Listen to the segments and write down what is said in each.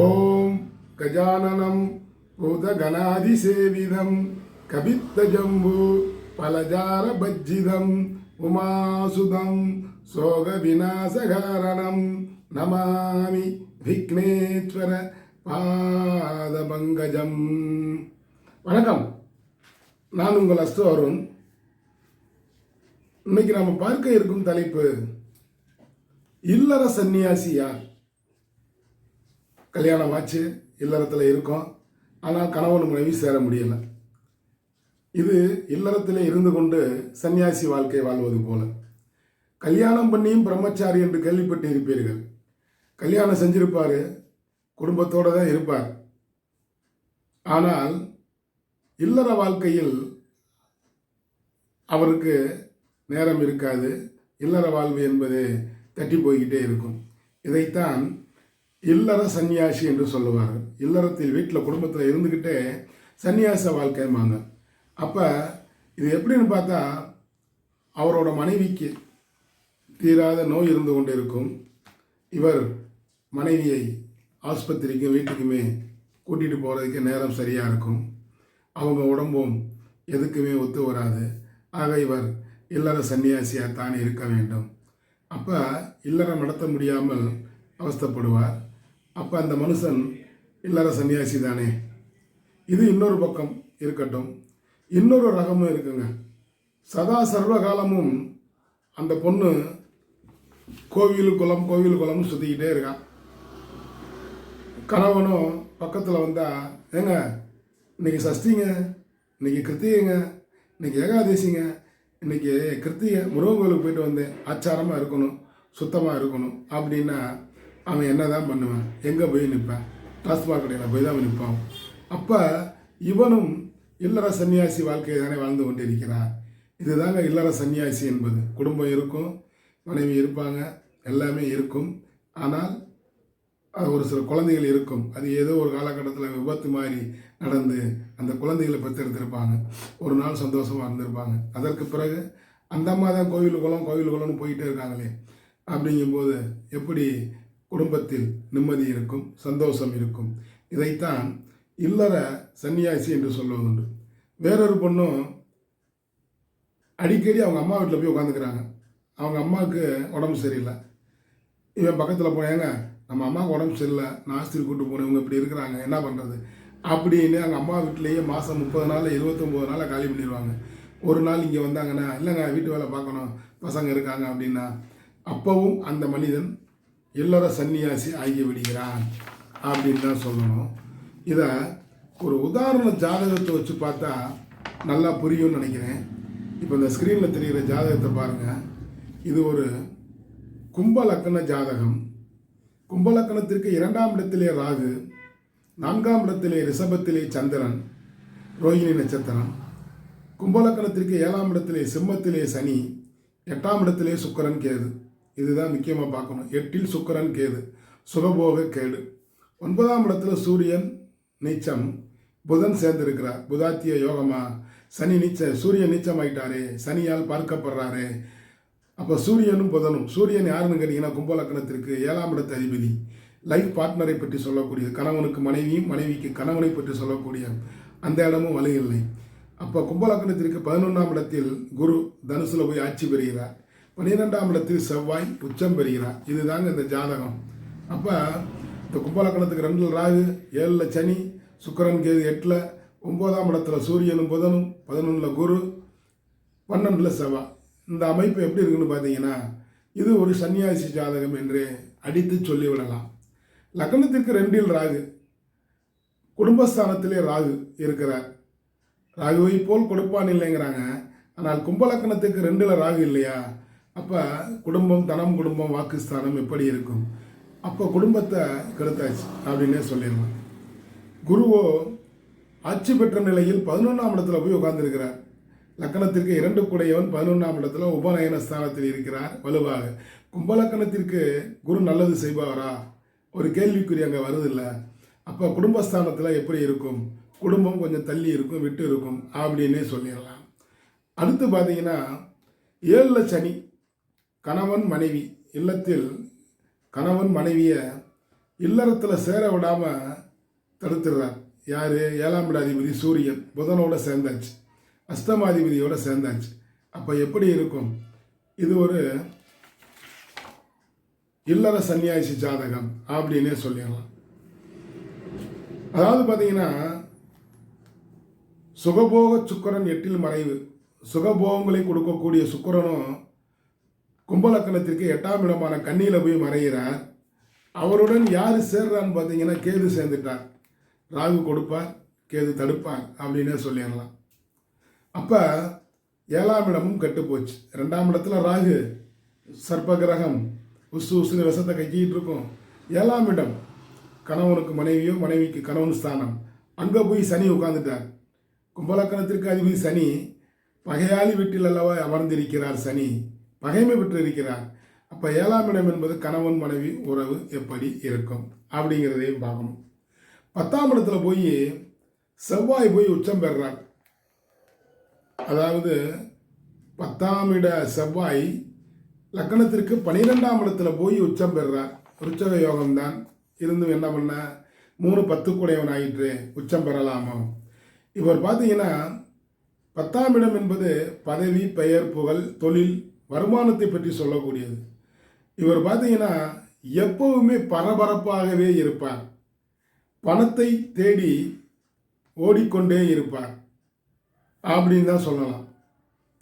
ஓம் கஜானனம் பூதகணாதிசேவிதம் கபித்தஜம்பு பலஜார பஜ்ஜிதம் உமாசுதம் சோக விநாசகாரணம் நமாமி விக்னேஸ்வர பாதபங்கஜம் வணக்கம். நான் உங்கள் அஸ்து அருண். இன்னைக்கு நாம் பார்க்க இருக்கும் தலைப்பு இல்லற சந்நியாசி யார்? கல்யாணம் ஆச்சு இல்லறத்தில் இருக்கோம். ஆனால் கணவன் மனைவி சேர முடியலை. இது இல்லறத்தில் இருந்து கொண்டு சன்னியாசி வாழ்க்கை வாழ்வது போல. கல்யாணம் பண்ணியும் பிரம்மச்சாரி என்று கேள்விப்பட்டு இருப்பீர்கள். கல்யாணம் செஞ்சிருப்பார் குடும்பத்தோடு தான் இருப்பார். ஆனால் இல்லற வாழ்க்கையில் அவருக்கு நேரம் இருக்காது. இல்லற வாழ்வு என்பது தட்டி போய்கிட்டே இருக்கும். இதைத்தான் இல்லற சந்நியாசி என்று சொல்லுவார். இல்லறத்தில் வீட்டில் குடும்பத்தில் இருந்துக்கிட்டே சன்னியாச வாழ்க்கைம்பாங்க அப்போ இது எப்படின்னு பார்த்தா அவரோட மனைவிக்கு தீராத நோய் இருந்து கொண்டு இருக்கும் இவர் மனைவியை ஆஸ்பத்திரிக்கும் வீட்டுக்குமே கூட்டிகிட்டு போகிறதுக்கு நேரம் சரியாக இருக்கும். அவங்க உடம்பும் எதுக்குமே ஒத்து வராது. ஆக இவர் இல்லற சன்னியாசியாக தான் இருக்க வேண்டும். அப்போ இல்லறம் நடத்த முடியாமல் அவஸ்தைப்படுவார். அப்போ அந்த மனுஷன் இல்லற சன்னியாசி தானே? இது இன்னொரு பக்கம் இருக்கட்டும். இன்னொரு ரகமும் இருக்குங்க. சதா சர்வ காலமும் அந்த பொண்ணு கோவில் குளம் கோவில் குளம்னு சுற்றிக்கிட்டே இருக்கான் கணவனும் பக்கத்தில் வந்தால் ஏங்க இன்னைக்கு சஷ்டிங்க இன்னைக்கு கிருத்திகைங்க இன்னைக்கு ஏகாதசிங்க இன்னைக்கு கிருத்திகை முருகன் கோயிலுக்கு போயிட்டு வந்தேன். ஆச்சாரமாக இருக்கணும் சுத்தமாக இருக்கணும் அப்படின்னா அவன் என்ன தான் பண்ணுவான்? எங்கே போய் நிற்பான் டாஸ்மாக் கடையில் போய் தான் நிற்பான் அப்போ இவனும் இல்லற சன்னியாசி வாழ்க்கையை தானே வாழ்ந்து கொண்டிருக்கிறான் இதுதாங்க இல்லற சன்னியாசி என்பது. குடும்பம் இருக்கும் மனைவி இருப்பாங்க எல்லாமே இருக்கும். ஆனால் அது ஒரு சில குழந்தைகள் இருக்கும். அது ஏதோ ஒரு காலகட்டத்தில் விபத்து மாதிரி நடந்து அந்த குழந்தைகளை பெற்றெடுத்திருப்பாங்க. ஒரு நாள் சந்தோஷமாக இருந்திருப்பாங்க. அதற்கு பிறகு அந்த அம்மா தான் கோவில் குளம் கோவில் குளம்னு போயிட்டே இருக்காங்களே. அப்படிங்கும்போது எப்படி குடும்பத்தில் நிம்மதி இருக்கும் சந்தோஷம் இருக்கும். இதைத்தான் இல்லற சன்னியாசி என்று சொல்வதுண்டு வேறொரு பொண்ணும் அடிக்கடி அவங்க அம்மா வீட்டில் போய் உட்காந்துக்கிறாங்க அவங்க அம்மாவுக்கு உடம்பு சரியில்லை. இவன் பக்கத்தில் போயாங்க நம்ம அம்மாவுக்கு உடம்பு சரியில்லை. நான் ஆஸ்திரி கூட்டு போனேன் இவங்க இப்படி இருக்கிறாங்க. என்ன பண்ணுறது அப்படின்னு அவங்க அம்மா வீட்டிலேயே மாதம் முப்பது நாள் இருபத்தொம்போது நாளில் காலி பண்ணிடுவாங்க ஒரு நாள் இங்கே வந்தாங்கன்னா இல்லைங்க வீட்டு வேலை பார்க்கணும். பசங்க இருக்காங்க. அப்படின்னா அப்போவும் அந்த மனிதன் இல்லற சன்னியாசி ஆகி விடுகிறான் அப்படின்னு தான் சொல்லணும். இதை ஒரு உதாரண ஜாதகத்தை வச்சு பார்த்தா நல்லா புரியும்னு நினைக்கிறேன். இப்போ இந்த ஸ்க்ரீனில் தெரிகிற ஜாதகத்தை பாருங்கள் இது ஒரு கும்பலக்கண ஜாதகம். கும்பலக்கணத்திற்கு இரண்டாம் இடத்திலே ராகு நான்காம் இடத்திலே ரிஷபத்திலே சந்திரன் ரோஹிணி நட்சத்திரம். கும்பலக்கணத்திற்கு ஏழாம் இடத்திலே சிம்மத்திலே சனி எட்டாம் இடத்திலே சுக்கரன் கேது. இதுதான் முக்கியமாக பார்க்கணும். எட்டில் சுக்கரன் கேது. சுகபோக கேடு. ஒன்பதாம் இடத்துல சூரியன் நீச்சம். புதன் சேர்ந்திருக்கிறார். புதாத்திய யோகமா? சனி நீச்ச சூரியன் நீச்சம் ஆயிட்டாரே சனியால் பார்க்கப்படுறாரே. அப்போ சூரியனும் புதனும். சூரியன் யாருன்னு கேட்டிங்கன்னா கும்பலக்கணத்திற்கு ஏழாம் இடத்து அதிபதி. லைஃப் பார்ட்னரை பற்றி சொல்லக்கூடிய கணவனுக்கு மனைவியும் மனைவிக்கு கணவனை பற்றி சொல்லக்கூடிய அந்த இடமும் வலு இல்லை. அப்போ கும்பலக்கணத்திற்கு பதினொன்றாம் இடத்தில் குரு தனுசில் போய் ஆட்சி பெறுகிறார். பன்னிரெண்டாம் இடத்தில் செவ்வாய் உச்சம் பெறுகிறார். இதுதாங்க இந்த ஜாதகம். அப்போ இந்த கும்பலக்கணத்துக்கு ரெண்டில் ராகு ஏழில் சனி சுக்கரன் கேது எட்டில் ஒம்போதாம் இடத்துல சூரியனும் புதனும் பதினொன்றில் குரு பன்னெண்டில் செவ்வாய் இந்த அமைப்பு எப்படி இருக்குன்னு பார்த்தீங்கன்னா இது ஒரு சன்னியாசி ஜாதகம் என்று அடித்து சொல்லிவிடலாம். லக்னத்திற்கு ரெண்டில் ராகு குடும்பஸ்தானத்திலே ராகு இருக்கிறார். ராகுவை போல் கொடுப்பான் இல்லைங்கிறாங்க. ஆனால் கும்பலக்கணத்துக்கு ரெண்டில் ராகு இல்லையா? அப்போ குடும்பம் தனம் குடும்பம் வாக்குஸ்தானம் எப்படி இருக்கும்? அப்போ குடும்பத்தை கெடுத்தாச்சு அப்படின்னே சொல்லிடலாம். குருவோ ஆட்சி பெற்ற நிலையில் பதினொன்றாம் இடத்துல போய் உட்கார்ந்துருக்கிறார். லக்கணத்திற்கு இரண்டு கூடையவன் பதினொன்றாம் இடத்துல உபநயன ஸ்தானத்தில் இருக்கிறார் வலுவாக. கும்பலக்கணத்திற்கு குரு நல்லது செய்பவரா? ஒரு கேள்விக்குறி அங்கே வருதில்ல. அப்போ குடும்பஸ்தானத்தில் எப்படி இருக்கும்? குடும்பம் கொஞ்சம் தள்ளி இருக்கும் விட்டு இருக்கும் அப்படின்னே சொல்லிடலாம். அடுத்து பார்த்தீங்கன்னா ஏழில் சனி கணவன் மனைவி இல்லத்தில் கணவன் மனைவியை இல்லறத்தில் சேர விடாமல் தடுத்துடுறார். யார்? ஏழாம் இடாதிபதி சூரியன். புதனோட சேர்ந்தாச்சு. அஷ்டமாதிபதியோட சேர்ந்தாச்சு. அப்போ எப்படி இருக்கும்? இது ஒரு இல்லற சன்னியாசி ஜாதகம் அப்படின்னே சொல்லிடலாம். அதாவது பார்த்தீங்கன்னா சுகபோக சுக்கரன் எட்டில் மறைவு. சுகபோகங்களை கொடுக்கக்கூடிய சுக்கிரனும் கும்பலக்கணத்திற்கு எட்டாம் இடமான கண்ணியில் போய் மறைகிறார். அவருடன் யார் சேர்றான்னு பார்த்தீங்கன்னா கேது சேர்ந்துட்டார். ராகு கொடுப்பார் கேது தடுப்பார் அப்படின்னே சொல்லிடலாம். அப்போ ஏழாம் இடமும் கெட்டுப்போச்சு ரெண்டாம் இடத்துல ராகு சர்ப்ப கிரகம் உசு உசுன்னு விஷத்தை கட்டிக்கிட்டு இருக்கும். ஏழாம் இடம் கணவனுக்கு மனைவியோ மனைவிக்கு கணவன் ஸ்தானம். அங்கே போய் சனி உட்காந்துட்டார் கும்பலக்கணத்திற்கு அதிபதி சனி பகையாளி வீட்டில் அல்லவா அமர்ந்திருக்கிறார் சனி. பகைமை பெற்றிருக்கிறார். அப்போ ஏழாம் இடம் என்பது கணவன் மனைவி உறவு எப்படி இருக்கும்? அப்படிங்கிறதையும் பார்க்கணும். பத்தாம் இடத்துல போய் செவ்வாய் போய் உச்சம் பெறுறார். அதாவது பத்தாம் இட செவ்வாய் லக்கணத்திற்கு பனிரெண்டாம் இடத்துல போய் உச்சம் பெறுறார். ருச்சக யோகம்தான். இருந்தும் என்ன பண்ண? மூணு பத்து கூடையவன் ஆயிற்று. உச்சம் பெறலாமா? இவர் பார்த்தீங்கன்னா பத்தாம் இடம் என்பது பதவி பெயர் புகழ் தொழில் வருமானத்தை பற்றி சொல்லக்கூடியது. இவர் பார்த்தீங்கன்னா எப்பவுமே பரபரப்பாகவே இருப்பார். பணத்தை தேடி ஓடிக்கொண்டே இருப்பார். அப்படின்னு தான் சொல்லலாம்.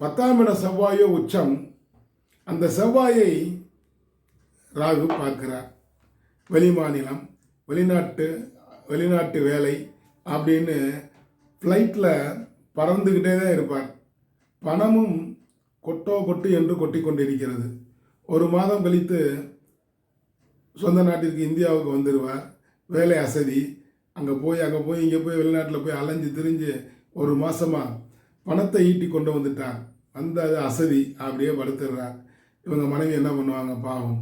பத்தாம் இட செவ்வாயோ உச்சம் அந்த செவ்வாயை ராகு பார்க்கிறார். வெளிமாநிலம் வெளிநாட்டு வெளிநாட்டு வேலை அப்படின்னு ஃப்ளைட்டில் பறந்துக்கிட்டே தான் இருப்பார். பணமும் கொட்டோ கொட்டு என்று கொட்டி கொண்டிருக்கிறது ஒரு மாதம் கழித்து சொந்த நாட்டிற்கு இந்தியாவுக்கு வந்துடுவார். வேலை அசதி. அங்கே போய் அங்கே போய் இங்கே போய் வெளிநாட்டில் போய் அலைஞ்சு திரிஞ்சு ஒரு மாதமாக பணத்தை ஈட்டி கொண்டு வந்துட்டார். அந்த அது அசதி அப்படியே படுத்துடுறார். இவங்க மனைவி என்ன பண்ணுவாங்க பாவம்.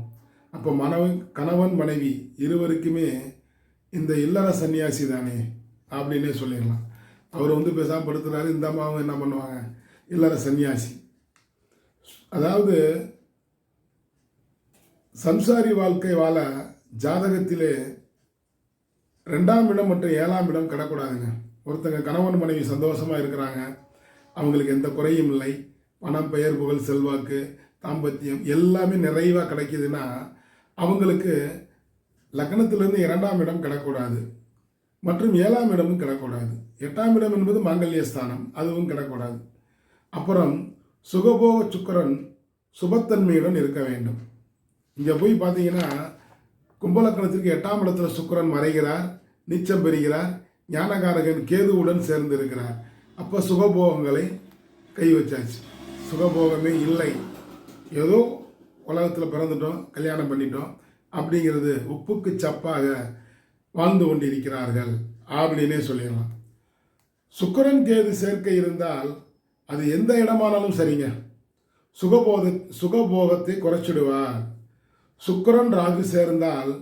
அப்போ மனவன் கணவன் மனைவி இருவருக்குமே இந்த இல்லற சன்னியாசி தானே அப்படின்னே சொல்லிடலாம். அவர் வந்து பேசாமல் படுத்துறாரு. இந்த அம்மாவும் என்ன பண்ணுவாங்க? இல்லற சன்னியாசி. அதாவது சம்சாரி வாழ்க்கை வாழ ஜாதகத்திலே ரெண்டாம் இடம் மற்றும் ஏழாம் இடம் கிடக்கூடாதுங்க. ஒருத்தங்க கணவன் மனைவி சந்தோஷமாக இருக்கிறாங்க. அவங்களுக்கு எந்த குறையும் இல்லை. பணம் பெயர் புகழ் செல்வாக்கு தாம்பத்தியம் எல்லாமே நிறைவாக கிடைக்குதுன்னா அவங்களுக்கு லக்னத்திலிருந்து இரண்டாம் இடம் கிடக்கூடாது. மற்றும் ஏழாம் இடமும் கிடக்கூடாது. எட்டாம் இடம் என்பது மாங்கல்ய ஸ்தானம் அதுவும் கிடக்கூடாது. அப்புறம் சுகபோக சுக்கரன் சுபத்தன்மையுடன் இருக்க வேண்டும். இங்கே போய் பார்த்தீங்கன்னா கும்பலக்கணத்திற்கு எட்டாம் இடத்துல சுக்கரன் மறைகிறார் நிச்சம் பெறுகிறார் ஞானகாரகன் கேதுவுடன் சேர்ந்து இருக்கிறார். அப்போ சுகபோகங்களை கை வச்சாச்சு. சுகபோகமே இல்லை. ஏதோ உலகத்தில் பிறந்துட்டோம் கல்யாணம் பண்ணிட்டோம் அப்படிங்கிறது உப்புக்கு சப்பாக வாழ்ந்து கொண்டிருக்கிறார்கள் அப்படின்னே சொல்லிடலாம். சுக்கரன் கேது சேர்க்கை இருந்தால் அது எந்த இடமானாலும் சரிங்க. சுகபோத சுகபோகத்தை குறைச்சிடுவார். சுக்கரன் ராகு சேர்ந்தால்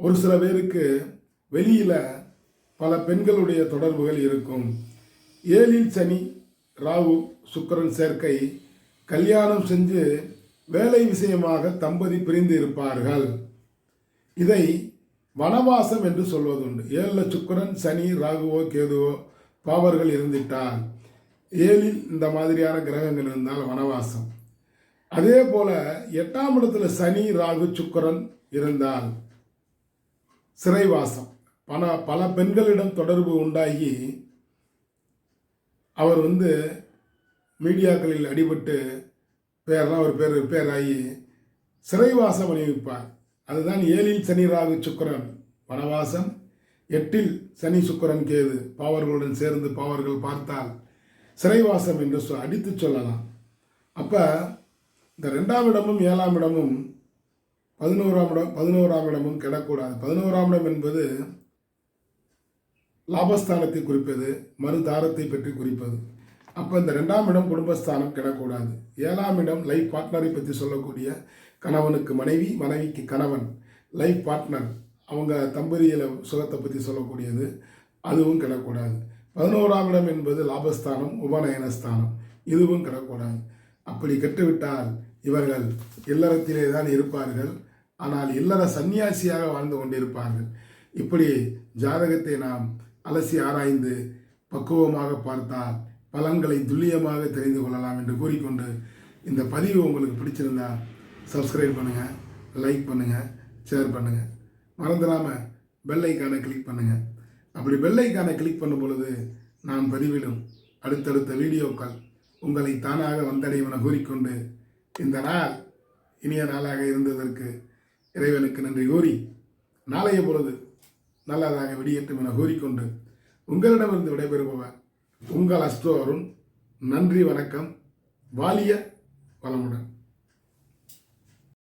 ஒரு சில பேருக்கு வெளியில் பல பெண்களுடைய தொடர்புகள் இருக்கும். ஏழில் சனி ராகு சுக்கரன் சேர்க்கை கல்யாணம் செஞ்சு வேலை விஷயமாக தம்பதி பிரிந்து இருப்பார்கள். இதை வனவாசம் என்று சொல்வதுண்டு. ஏழில் சுக்கரன் சனி ராகுவோ கேதுவோ பாவர்கள் இருந்துட்டால் ஏழில் இந்த மாதிரியான கிரகங்கள் இருந்தால் வனவாசம். அதே போல் எட்டாம் இடத்துல சனி ராகு சுக்கரன் இருந்தால் சிறைவாசம். பல பல பெண்களிடம் தொடர்பு உண்டாகி அவர் வந்து மீடியாக்களில் அடிபட்டு பேர்லாம் ஒரு பேர் பேராகி சிறைவாசம் அணிவிப்பார். அதுதான் ஏழில் சனி ராகு சுக்கரன் வனவாசம். எட்டில் சனி சுக்கரன் கேது. பாவர்களுடன் சேர்ந்து பாவர்கள் பார்த்தால் சிறைவாசம் என்று சொ அடித்து சொல்லலாம். அப்போ இந்த ரெண்டாம் இடமும் ஏழாம் இடமும் பதினோராம் இடம் பதினோராம் இடமும் கிடக்கூடாது. பதினோராம் இடம் என்பது லாபஸ்தானத்தை குறிப்பது மறுதாரத்தை பற்றி குறிப்பது. அப்போ இந்த ரெண்டாம் இடம் குடும்பஸ்தானம் கிடக்கூடாது. ஏழாம் இடம் லைஃப் பார்ட்னரை பற்றி சொல்லக்கூடிய கணவனுக்கு மனைவி மனைவிக்கு கணவன் லைஃப் பார்ட்னர் அவங்க தம்பதியில் சுகத்தை பற்றி சொல்லக்கூடியது அதுவும் கிடக்கூடாது. பதினோராம் இடம் என்பது லாபஸ்தானம் உபநயனஸ்தானம். இதுவும் கிடக்கூடாது அப்படி கெட்டுவிட்டால் இவர்கள் இல்லறத்திலே தான் இருப்பார்கள். ஆனால் இல்லற சன்னியாசியாக வாழ்ந்து கொண்டிருப்பார்கள். இப்படி ஜாதகத்தை நாம் அலசி ஆராய்ந்து பக்குவமாக பார்த்தால் பலன்களை துல்லியமாக தெரிந்து கொள்ளலாம் என்று கூறிக்கொண்டு இந்த பதிவு உங்களுக்கு பிடிச்சிருந்தா சப்ஸ்கிரைப் பண்ணுங்கள் லைக் பண்ணுங்கள் ஷேர் பண்ணுங்கள் மறந்துடாமல் பெல் ஐக்கானை கிளிக் பண்ணுங்கள் அப்படி வெள்ளைக்கான கிளிக் பண்ணும் பொழுது நாம் பதிவிடும் அடுத்தடுத்த வீடியோக்கள் உங்களை தானாக வந்தடையும் என கூறிக்கொண்டு இந்த நாள் இனிய நாளாக இருந்ததற்கு இறைவனுக்கு நன்றி கூறி நாளைய பொழுது நல்லதாக வெளியேற்றும் என கூறிக்கொண்டு உங்களிடமிருந்து விடைபெறுபவர் உங்கள் அஸ்தோ அருண். நன்றி வணக்கம். வாலிய வளமுடன்.